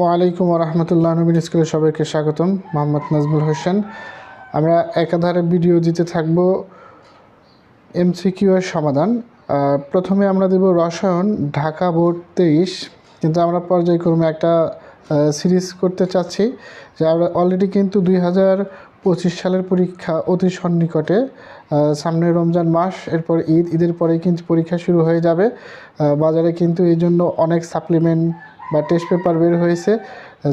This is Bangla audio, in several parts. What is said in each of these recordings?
আসসালামু আলাইকুম রহমতুল্লাহ নবীন স্কুলে সবাইকে স্বাগতম, মোহাম্মদ নাজমুল হোসেন। আমরা একাধারে ভিডিও দিতে থাকব এমসিকিউ এর সমাধান। প্রথমে আমরা দেব রসায়ন, ঢাকা বোর্ড তেইশ। কিন্তু আমরা পর্যায়ক্রমে একটা সিরিজ করতে চাচ্ছি, যে আমরা অলরেডি কিন্তু দুই হাজার পঁচিশ সালের পরীক্ষা অতি সন্নিকটে সামনে রমজান মাস, এরপর ঈদ, ঈদের পরেই কিন্তু পরীক্ষা শুরু হয়ে যাবে। বাজারে কিন্তু এই জন্য অনেক সাপ্লিমেন্ট বা টেস্ট পেপার বের হয়েছে,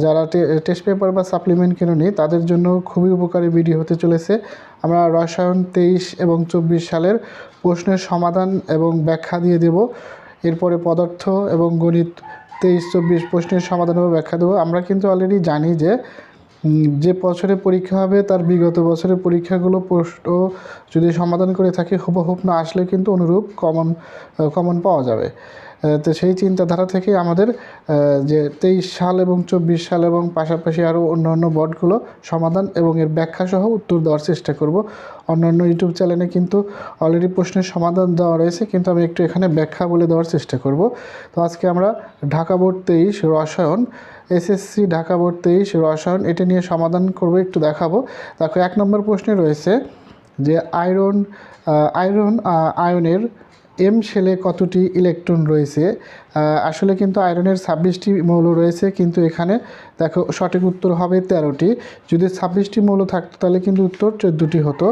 যারা টেস্ট পেপার বা সাপ্লিমেন্ট কেনেনি, তাদের জন্য খুবই উপকারী ভিডিও হতে চলেছে। আমরা রসায়ন তেইশ এবং চব্বিশ সালের প্রশ্নের সমাধান এবং ব্যাখ্যা দিয়ে দেব। এরপরে পদার্থ এবং গণিত তেইশ চব্বিশ প্রশ্নের সমাধান এবং ব্যাখ্যা দেবো। আমরা কিন্তু অলরেডি জানি যে যে বছরে পরীক্ষা হবে, তার বিগত বছরের পরীক্ষাগুলো প্রশ্ন যদি সমাধান করে থাকি হুবহুব না আসলে কিন্তু অনুরূপ কমন কমন পাওয়া যাবে। তো সেই চিন্তাধারা থেকে আমাদের যে তেইশ সাল এবং চব্বিশ সাল এবং পাশাপাশি আরও অন্য অন্য বোর্ডগুলো সমাধান এবং এর ব্যাখ্যা সহ উত্তর দেওয়ার চেষ্টা করব। অন্যান্য ইউটিউব চ্যানেলে কিন্তু অলরেডি প্রশ্নের সমাধান দেওয়া রয়েছে, কিন্তু আমি একটু এখানে ব্যাখ্যা বলে দেওয়ার চেষ্টা করব। তো আজকে আমরা ঢাকা বোর্ড তেইশ রসায়ন, এসএসসি ঢাকা বোর্ড তেইশ রসায়ন এটা নিয়ে সমাধান করব, একটু দেখাবো। দেখো, এক নম্বর প্রশ্নে রয়েছে যে আয়রন আয়রন আয়নের এম শেলে কতটি ইলেকট্রন রয়েছে? আসলে কিন্তু আয়রনের ছাব্বিশটি মৌল রয়েছে, কিন্তু এখানে দেখো সঠিক উত্তর হবে তেরোটি। যদি ছাব্বিশটি মৌল থাকতো তাহলে কিন্তু উত্তর চোদ্দোটি হতো।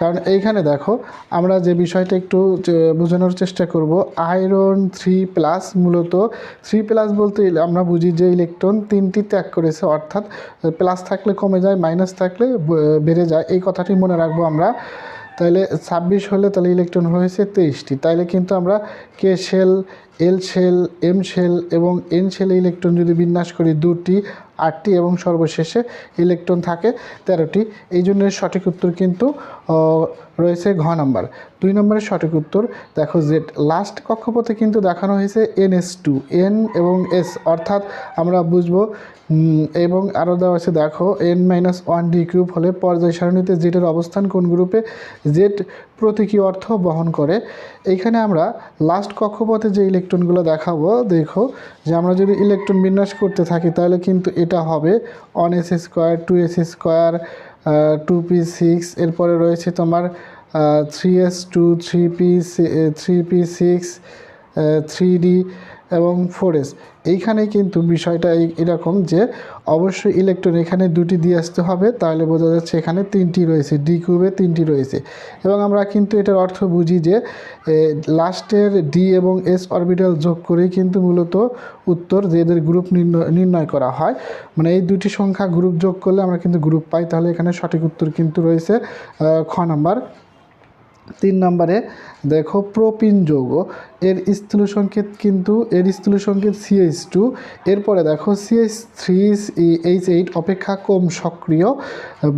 কারণ এইখানে দেখো, আমরা যে বিষয়টা একটু বোঝানোর চেষ্টা করব, আয়রন থ্রি প্লাস মূলত, থ্রি প্লাস বলতে আমরা বুঝি যে ইলেকট্রন তিনটি ত্যাগ করেছে, অর্থাৎ প্লাস থাকলে কমে যায়, মাইনাস থাকলে বেড়ে যায়, এই কথাটি মনে রাখব আমরা। তাহলে ছাব্বিশ হলে তাহলে ইলেকট্রন হয়েছে তেইশটি। তাইলে কিন্তু আমরা K shell L shell M shell এবং এন শেলে ইলেকট্রন যদি বিন্যাস করি দুটি, আটটি এবং সর্বশেষে ইলেকট্রন থাকে তেরোটি। এই জন্য সঠিক উত্তর কিন্তু রয়েছে ঘ নাম্বার। দুই নম্বরের সঠিক উত্তর, দেখো জেড লাস্ট কক্ষপথে কিন্তু দেখানো হয়েছে এন এস টু এন এবং এস, অর্থাৎ আমরা বুঝব এবং আরও দেওয়া আছে, দেখো, n minus one d cube হলে পর্যায় সারণীতে জেডের অবস্থান কোন গ্রুপে? জেড প্রতীকী অর্থ বহন করে। এইখানে আমরা লাস্ট কক্ষপথে যে ইলেকট্রনগুলো দেখাবো, দেখো। যে আমরা যদি ইলেকট্রন বিন্যাস করতে থাকি, তাহলে কিন্তু এটা হবে one s square two s square two p six এরপরে রয়েছে তোমার three s two three p three p six three d এবং ফোর এস এইখানে কিন্তু বিষয়টা এরকম যে অবশ্যই ইলেকট্রন এখানে দুটি দিয়ে আসতে হবে, তাহলে বোঝা যাচ্ছে এখানে তিনটি রয়েছে, ডি কিউবে তিনটি রয়েছে। এবং আমরা কিন্তু এটার অর্থ বুঝি যে লাস্টের ডি এবং এস অরবিটাল যোগ করেই কিন্তু মূলত উত্তর যে এদের গ্রুপ নির্ণয় করা হয়। মানে এই দুটি সংখ্যা গ্রুপ যোগ করলে আমরা কিন্তু গ্রুপ পাই, তাহলে এখানে সঠিক উত্তর কিন্তু রয়েছে খ নাম্বার। তিন নম্বরে, দেখো প্রোপিন যৌগ, এর স্থূল সংকেত কিন্তু, এর স্থূল সংকেত সিএইচ টু এরপরে দেখো সিএইচ থ্রি এইচ এইট অপেক্ষা কম সক্রিয়,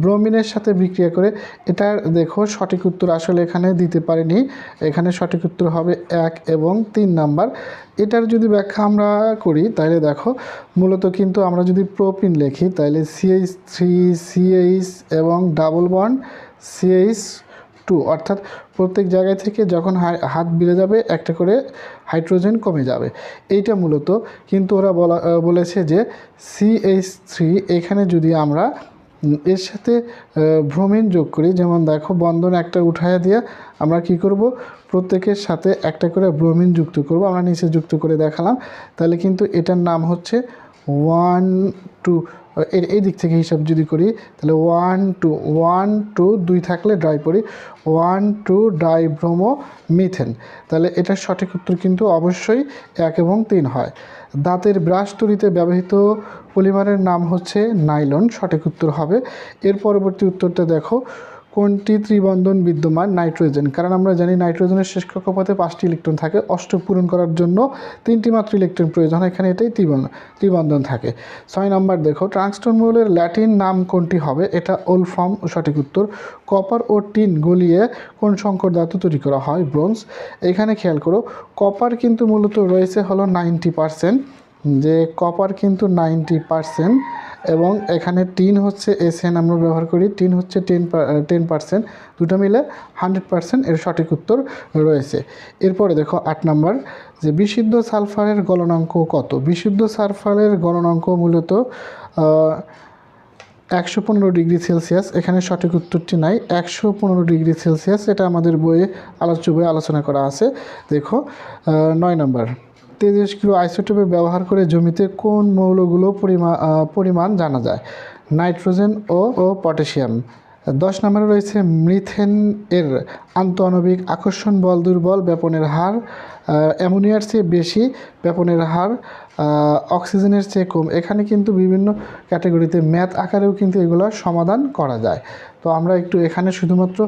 ব্রোমিনের সাথে বিক্রিয়া করে এটার দেখো সঠিক উত্তর আসলে এখানে দিতে পারিনি, এখানে সঠিক উত্তর হবে এক এবং তিন নাম্বার, এটার যদি ব্যাখ্যা আমরা করি তাহলে দেখো মূলত কিন্তু আমরা যদি প্রোপিন লিখি তাহলে সিএইচ থ্রি সিএইচ এবং ডাবল বন্ড সিএইচ টু অর্থাৎ প্রত্যেক জায়গায় থেকে যখন হাত বেড়ে যাবে, একটা করে হাইড্রোজেন কমে যাবে। এইটা মূলত কিন্তু ওরা বলা বলেছে যে সিএইচ থ্রি এখানে যদি আমরা এর সাথে ভ্রমিন যোগ করি, যেমন দেখো বন্ধন একটা উঠায়া দিয়ে আমরা কি করব? প্রত্যেকের সাথে একটা করে ব্রোমিন যুক্ত করব। আমরা নিচে যুক্ত করে দেখালাম। তাহলে কিন্তু এটার নাম হচ্ছে ওয়ান টু এই দিক থেকে হিসাব যদি করি, তাহলে ওয়ান টু ওয়ান টু দুই থাকলে ড্রাই পড়ি। One two di bromo methane তাহলে এটার সঠিক উত্তর কিন্তু অবশ্যই এক এবং তিন হয়। দাঁতের ব্রাশ তৈরিতে ব্যবহৃত পলিমারের নাম হচ্ছে নাইলন সঠিক উত্তর হবে। এর পরবর্তী উত্তরটা দেখো। কোনটি ত্রিবন্ধন বিদ্যমান? নাইট্রোজেন। কারণ আমরা জানি নাইট্রোজেনের শেষ কক্ষপথে পাঁচটি ইলেকট্রন থাকে। অষ্টক পূরণ করার জন্য তিনটি মাত্র ইলেকট্রন প্রয়োজন এখানে এটাই ত্রিবন্ধন ত্রিবন্ধন থাকে। ছয় নম্বর দেখো ট্রাংস্টন মৌলের ল্যাটিন নাম কোনটি হবে? এটা ওলফর্ম সঠিক উত্তর। কপার ও টিন গলিয়ে কোন সংকর ধাতু তৈরি করা হয়? ব্রোঞ্জ। এখানে খেয়াল করো, কপার কিন্তু মূলত রয়েছে হলো নাইনটি পারসেন্ট। যে কপার কিন্তু নাইনটি পারসেন্ট এবং এখানে টিন হচ্ছে এসএন আমরা ব্যবহার করি টিন হচ্ছে টেন টেন পার্সেন্ট দুটো মিলে হান্ড্রেড পার্সেন্ট এর সঠিক উত্তর রয়েছে। এরপরে দেখো আট নাম্বার, যে বিশুদ্ধ সালফারের গলনাঙ্ক কত? বিশুদ্ধ সালফারের গলনাঙ্ক মূলত একশো পনেরো ডিগ্রি সেলসিয়াস। এখানে সঠিক উত্তরটি নাই, একশো পনেরো ডিগ্রি সেলসিয়াস। এটা আমাদের বইয়ে, আলোচ্য বইয়ে আলোচনা করা আছে। দেখো নয় নম্বর। তেজস্ক্রিয় আইসোটোপের ব্যবহার করে জমিতে কোন মৌলগুলো পরিমা পরিমাণ জানা যায়? নাইট্রোজেন ও ও পটাশিয়াম। দশ নম্বরে রয়েছে মিথেন এর আন্তঃআণবিক আকর্ষণ বল দুর্বল ব্যাপনের হার অ্যামোনিয়ার চেয়ে বেশি ব্যাপনের হার অক্সিজেনের চেয়ে কম। এখানে কিন্তু বিভিন্ন ক্যাটাগরিতে ম্যাথ আকারেও কিন্তু এগুলো সমাধান করা যায়। তো আমরা একটু এখানে শুধুমাত্র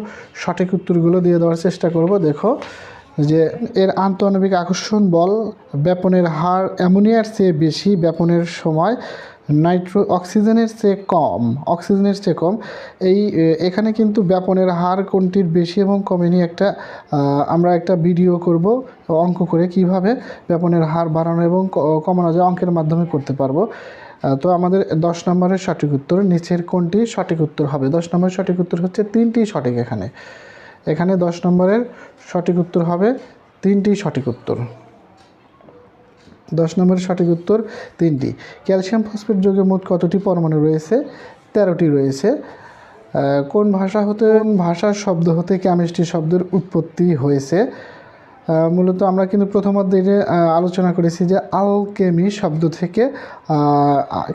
সঠিক উত্তরগুলো দিয়ে দেওয়ার চেষ্টা করব। দেখো যে এর আন্তঃআণবিক আকর্ষণ বল ব্যাপনের হার অ্যামোনিয়ার চেয়ে বেশি, ব্যাপনের সময় নাইট্রো, অক্সিজেনের চেয়ে কম, অক্সিজেনের চেয়ে কম। এই এখানে কিন্তু ব্যাপনের হার কোনটির বেশি এবং কমে নিয়ে একটা আমরা একটা ভিডিও করব, অঙ্ক করে কীভাবে ব্যাপনের হার বাড়ানো এবং কমানো যায়, অঙ্কের মাধ্যমে করতে পারব। তো আমাদের দশ নম্বরের সঠিক উত্তর, নিচের কোনটি সঠিক উত্তর হবে? দশ নম্বরের সঠিক উত্তর হচ্ছে তিনটি সঠিক এখানে। এখানে দশ নম্বরের সঠিক উত্তর হবে তিনটি সঠিক উত্তর। দশ নম্বরের সঠিক উত্তর তিনটি। ক্যালসিয়াম ফসফেট যোগে মোট কতটি পরমাণু রয়েছে? তেরোটি রয়েছে। কোন ভাষা হতে কোন ভাষার শব্দ হতে কেমিস্ট্রি শব্দের উৎপত্তি হয়েছে? মূলত আমরা কিন্তু প্রথম অধ্যায়ে আলোচনা করেছি যে আলকেমি শব্দ থেকে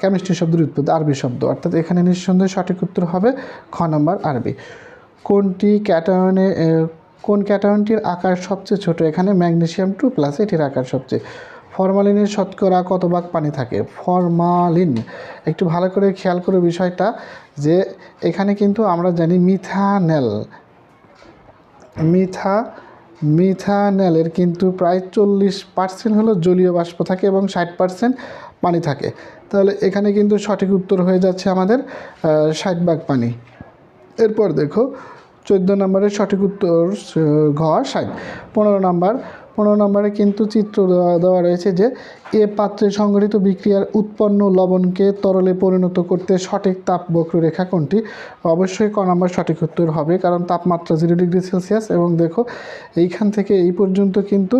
কেমিস্ট্রি শব্দের উৎপত্তি, আরবি শব্দ। অর্থাৎ এখানে নিঃসন্দেহে সঠিক উত্তর হবে খ নম্বর আরবি। কোনটি ক্যাটায়নে কোন ক্যাটায়নটির আকার সবচেয়ে ছোট? এখানে ম্যাগনেসিয়াম টু প্লাস এটির আকার সবচেয়ে। ফরমালিনের শতকরা কত ভাগ পানি থাকে? ফরমালিন। একটু ভালো করে খেয়াল করে বিষয়টা যে এখানে কিন্তু আমরা জানি মিথানেল। মিথা, মিথানেলের কিন্তু প্রায় চল্লিশ পার্সেন্ট হলো জলীয় বাষ্প থাকে এবং ষাট পার্সেন্ট পানি থাকে। তাহলে এখানে কিন্তু সঠিক উত্তর হয়ে যাচ্ছে আমাদের ষাট ভাগ পানি। এরপর দেখো, চোদ্দ নম্বরের সঠিক উত্তর ঘ ষাট পনেরো নম্বর, পনেরো নম্বরে কিন্তু চিত্র দেওয়া দেওয়া রয়েছে যে এ পাত্রে সংগঠিত বিক্রিয়ার উৎপন্ন লবণকে তরলে পরিণত করতে সঠিক তাপ বক্ররেখা কোনটি? অবশ্যই ক নম্বর সঠিক উত্তর হবে, কারণ তাপমাত্রা জিরো ডিগ্রি সেলসিয়াস এবং দেখো, এইখান থেকে এই পর্যন্ত কিন্তু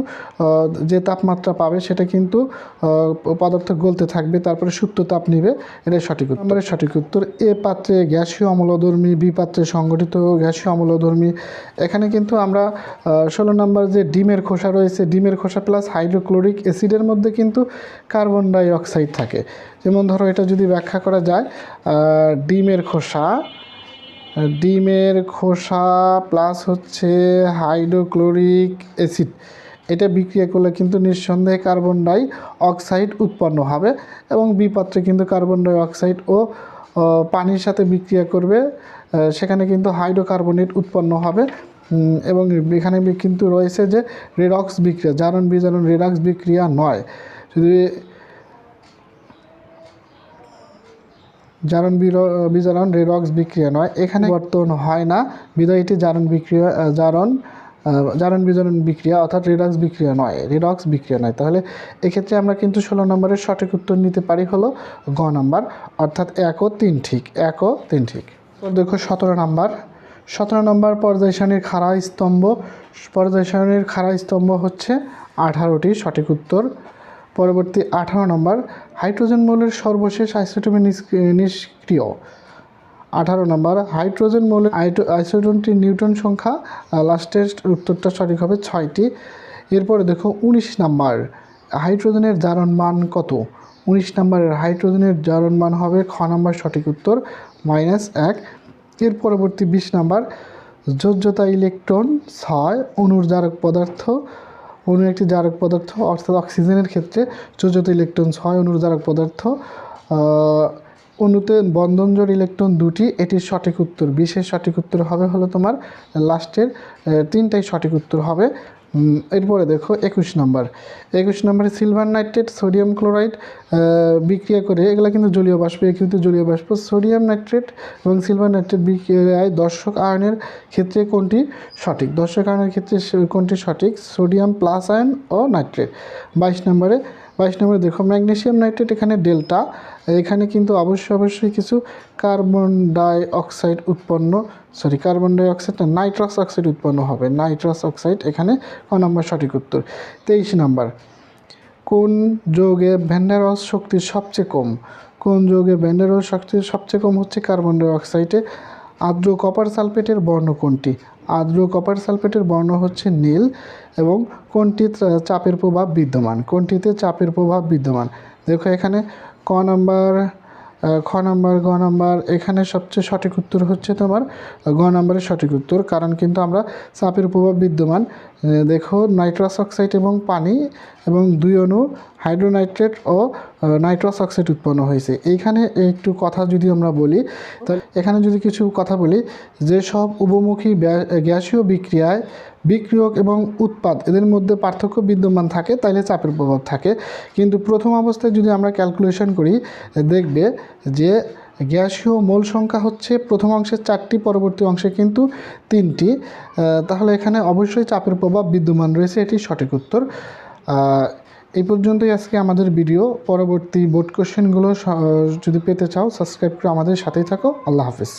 যে তাপমাত্রা পাবে সেটা কিন্তু পদার্থ গলতে থাকবে, তারপরে সুপ্ত তাপ নিবে, এটাই সঠিক উত্তর। সঠিক উত্তর, এ পাত্রে গ্যাসীয় অম্লধর্মী, বি পাত্রে সংগঠিত গ্যাসীয় অম্লধর্মী। এখানে কিন্তু আমরা ষোলো নম্বর যে ডিমের খোসা রয়েছে, ডিমের খোসা প্লাস হাইড্রোক্লোরিক অ্যাসিডের মধ্যে কিন্তু কার্বন ডাই অক্সাইড থাকে। যেমন ধরো এটা যদি ব্যাখ্যা করা যায় ডিমের খোসা ডিমের খোসা প্লাস হচ্ছে হাইড্রোক্লোরিক অ্যাসিড এটা বিক্রিয়া করলে কিন্তু নিঃসন্দেহে কার্বন ডাই অক্সাইড উৎপন্ন হবে এবং বিপাত্রে কিন্তু কার্বন ডাই অক্সাইড ও পানির সাথে বিক্রিয়া করবে সেখানে কিন্তু হাইড্রোকার্বনেট উৎপন্ন হবে। এবং এখানে কিন্তু রয়েছে যে রেডক্স বিক্রিয়া জারণ বিজারণ রেডক্স বিক্রিয়া নয়। যদি জারণ বিজারণ রেডক্স বিক্রিয়া নয়। এখানে বর্তন হয় না। বিধায় এটি জারণ বিক্রিয়া জারণ জারণ বিজারণ বিক্রিয়া অর্থাৎ রেডক্স বিক্রিয়া নয়, রেডক্স বিক্রিয়া নয়। তাহলে এক্ষেত্রে আমরা কিন্তু ষোলো নম্বরের সঠিক উত্তর নিতে পারি হলো গ নাম্বার, অর্থাৎ এক ও তিন ঠিক, এক ও তিন ঠিক। দেখো সতেরো নাম্বার। সতেরো নম্বর পর্যায় সারণীর খাড়া স্তম্ভ, পর্যায় সারণীর খাড়া স্তম্ভ হচ্ছে আঠারোটি সঠিক উত্তর। পরবর্তী আঠারো নম্বর, হাইড্রোজেন মৌলের সর্বশেষ আইসোটোপে নিষ্ক্রিয়। আঠারো নম্বর, হাইড্রোজেন মৌলের আইসোটোনটির নিউটন সংখ্যা লাস্টের উত্তরটা সঠিক হবে ছয়টি। এরপরে দেখো উনিশ নাম্বার, হাইড্রোজেনের জারণ মান কত? উনিশ নম্বরের হাইড্রোজেনের জারণ মান হবে খ নম্বর সঠিক উত্তর, মাইনাস এক। এর পরবর্তী বিশ নাম্বার যোজ্যতা ইলেকট্রন ছয় অণুর জারক পদার্থ অণু একটি জারক পদার্থ, অর্থাৎ অক্সিজেনের ক্ষেত্রে যোজ্যতা ইলেকট্রন ছয় অণুর জারক পদার্থ। অনুতে অণুতে বন্ধনজোড় ইলেকট্রন দুটি, এটির সঠিক উত্তর বিশের সঠিক উত্তর হবে হলো তোমার লাস্টের তিনটাই সঠিক উত্তর হবে। এরপরে দেখো একুশ নম্বর। একুশ নম্বরে সিলভার নাইট্রেট সোডিয়াম ক্লোরাইড বিক্রিয়া করে এগুলো কিন্তু জলীয় বাষ্প কিন্তু জলীয় বাষ্প সোডিয়াম নাইট্রেট এবং সিলভার নাইট্রেট বিক্রিয়ায় দর্শক আয়নের ক্ষেত্রে কোনটি সঠিক? দর্শক আয়নের ক্ষেত্রে কোনটি সঠিক? সোডিয়াম প্লাস আয়ন ও নাইট্রেট বাইশ নম্বরে বাইশ নম্বরে দেখো ম্যাগনেশিয়াম নাইট্রেট এখানে ডেল্টা এখানে কিন্তু অবশ্যই অবশ্যই কিছু কার্বন ডাই অক্সাইড উৎপন্ন সরি, কার্বন ডাইঅক্সাইড না, নাইট্রাস অক্সাইড উৎপন্ন হবে। নাইট্রাস অক্সাইড এখানে ক নম্বর সঠিক উত্তর? তেইশ নম্বর। কোন যৌগে ভ্যান্ডারস শক্তি সবচেয়ে কম? কোন যৌগে ভ্যান্ডারস শক্তি সবচেয়ে কম হচ্ছে কার্বন ডাইঅক্সাইডে? আর্দ্র কপার সালফেটের বর্ণ কোনটি? আর্দ্র কপার সালফেটের বর্ণ হচ্ছে নীল এবং কোনটি চাপের প্রভাব বিদ্যমান? কোনটিতে চাপের প্রভাব বিদ্যমান? দেখো এখানে ক নাম্বার খ নাম্বার, গ নাম্বার, এখানে সবচেয়ে সঠিক উত্তর হচ্ছে তোমার গ নাম্বারের সঠিক উত্তর। কারণ কিন্তু আমরা চাপের প্রভাব বিদ্যমান। দেখো নাইট্রাস অক্সাইড এবং পানি এবং দুই অণু হাইড্রোনাইট্রেট ও নাইট্রাস অক্সাইড উৎপন্ন হয়েছে। এইখানে একটু কথা যদি আমরা বলি তাহলে এখানে যদি কিছু কথা বলি যেসব উপমুখী গ্যাসীয় বিক্রিয়ায় বিক্রিয়ক এবং উৎপাদ এদের মধ্যে পার্থক্য বিদ্যমান থাকে তাহলে চাপের প্রভাব থাকে। কিন্তু প্রথম অবস্থায় যদি আমরা ক্যালকুলেশন করি, দেখবে যে গ্যাসীয় মোল সংখ্যা হচ্ছে প্রথম অংশে চারটি, পরবর্তী অংশে কিন্তু তিনটি। তাহলে এখানে অবশ্যই চাপের প্রভাব বিদ্যমান রয়েছে, এটি সঠিক উত্তর। এই পর্যন্তই আজকে আমাদের ভিডিও। পরবর্তী বোর্ড কোশ্চেনগুলো যদি পেতে চাও, সাবস্ক্রাইব করে আমাদের সাথেই থাকো। আল্লাহ হাফিজ।